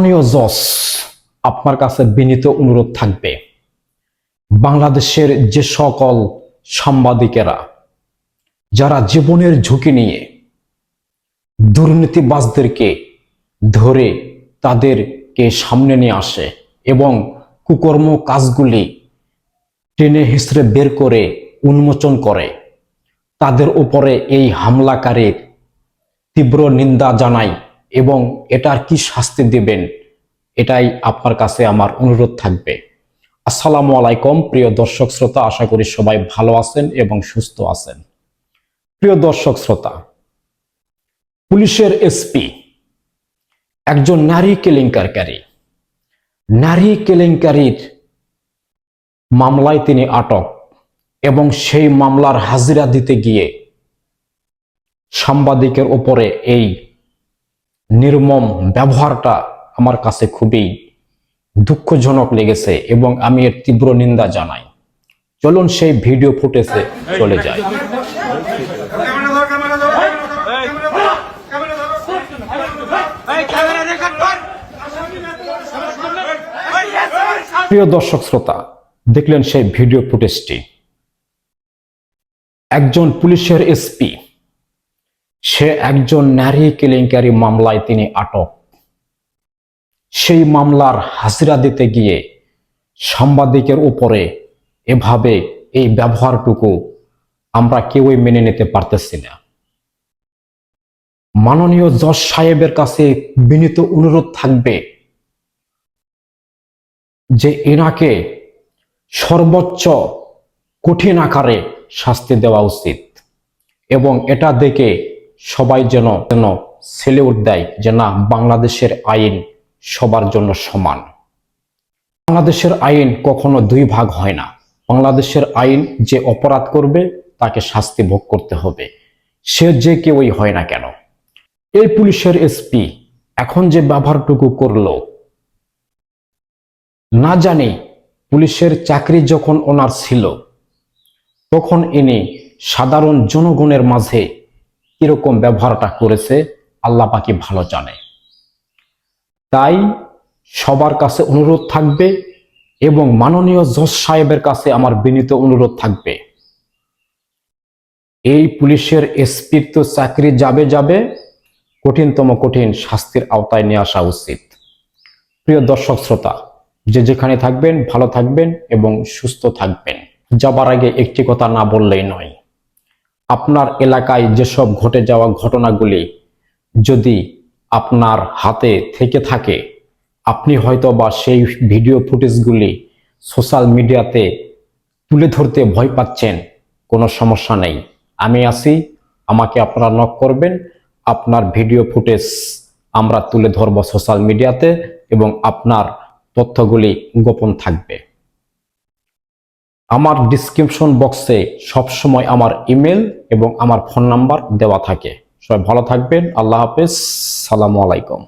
মাননীয় জস আপনার কাছে বিনীত অনুরোধ থাকবে। বাংলাদেশের যে সকল সাংবাদিকেরা, যারা জীবনের ঝুঁকি নিয়ে দুর্নীতিবাজদেরকে ধরে তাদেরকে সামনে নিয়ে আসে এবং কুকর্ম কাজগুলি টেনে হিসড়ে বের করে উন্মোচন করে, তাদের উপরে এই হামলাকারীর তীব্র নিন্দা জানাই। এবং এটার কি শাস্তি দেবেন, এটাই আপনার কাছে আমার অনুরোধ থাকবে। আসসালামু আলাইকুম, প্রিয় দর্শক শ্রোতা, আশা করি সবাই ভালো আছেন এবং সুস্থ আছেন। প্রিয় দর্শক শ্রোতা, পুলিশের এসপি, একজন নারী কেলেঙ্কারকারী। নারী কেলেঙ্কারির মামলায় তিনি আটক এবং সেই মামলার হাজিরা দিতে গিয়ে সাংবাদিকের উপরে এই নির্মম ব্যবহারটা আমার কাছে খুবই দুঃখজনক লেগেছে এবং আমি এর তীব্র নিন্দা জানাই। চলুন সেই ভিডিও ফুটেজে চলে যায় প্রিয় দর্শক শ্রোতা, দেখলেন সেই ভিডিও ফুটেজটি। একজন পুলিশের এসপি সে একজন নারী কেলেঙ্কারি মামলায় তিনি আটক। সেই মামলার হাজিরা দিতে গিয়ে সাংবাদিকের উপরে এভাবে এই ব্যবহারটুকু আমরা কেউই মেনে নিতে পারতেছি না। মাননীয় জজ সাহেবের কাছে বিনীত অনুরোধ থাকবে যে এনাকে সর্বোচ্চ কঠিন আকারে শাস্তি দেওয়া উচিত এবং এটা দেখে সবাই যেন যেন সেলিউট দেয় যে না, বাংলাদেশের আইন সবার জন্য সমান। বাংলাদেশের আইন কখনো দুই ভাগ হয় না। বাংলাদেশের আইন যে অপরাধ করবে, তাকে শাস্তি ভোগ করতে হবে। সে যে কেউই হয় না কেন। এই পুলিশের এসপি এখন যে ব্যবহারটুকু করল, না জানি পুলিশের চাকরি যখন ওনার ছিল, তখন ইনি সাধারণ জনগণের মাঝে কীরকম ব্যবহারটা করেছে, আল্লাহ পাকি ভালো জানে। তাই সবার কাছে অনুরোধ থাকবে এবং মাননীয় জজ সাহেবের কাছে আমার বিনীত অনুরোধ থাকবে। এই পুলিশের এসপির তো চাকরি যাবে যাবে, কঠিনতম কঠিন শাস্তির আওতায় নিয়ে আসা উচিত। প্রিয় দর্শক শ্রোতা, যে যেখানে থাকবেন, ভালো থাকবেন এবং সুস্থ থাকবেন। যাবার আগে একটি কথা না বললেই নয় আপনার এলাকায় যেসব ঘটে যাওয়া ঘটনাগুলি যদি আপনার হাতে থেকে থাকে, আপনি হয়তো বা সেই ভিডিও ফুটেজগুলি সোশ্যাল মিডিয়াতে তুলে ধরতে ভয় পাচ্ছেন, কোনো সমস্যা নেই। আমি আছি, আমাকে আপনারা নক করবেন, আপনার ভিডিও ফুটেজ আমরা তুলে ধরব সোশ্যাল মিডিয়াতে এবং আপনার তথ্যগুলি গোপন থাকবে। আমার ডিসক্রিপশন বক্সে সবসময় আমার ইমেল এবং আমার ফোন নাম্বার দেওয়া থাকে। সবাই ভালো থাকবেন। আল্লাহ হাফেজ। সালামু আলাইকুম।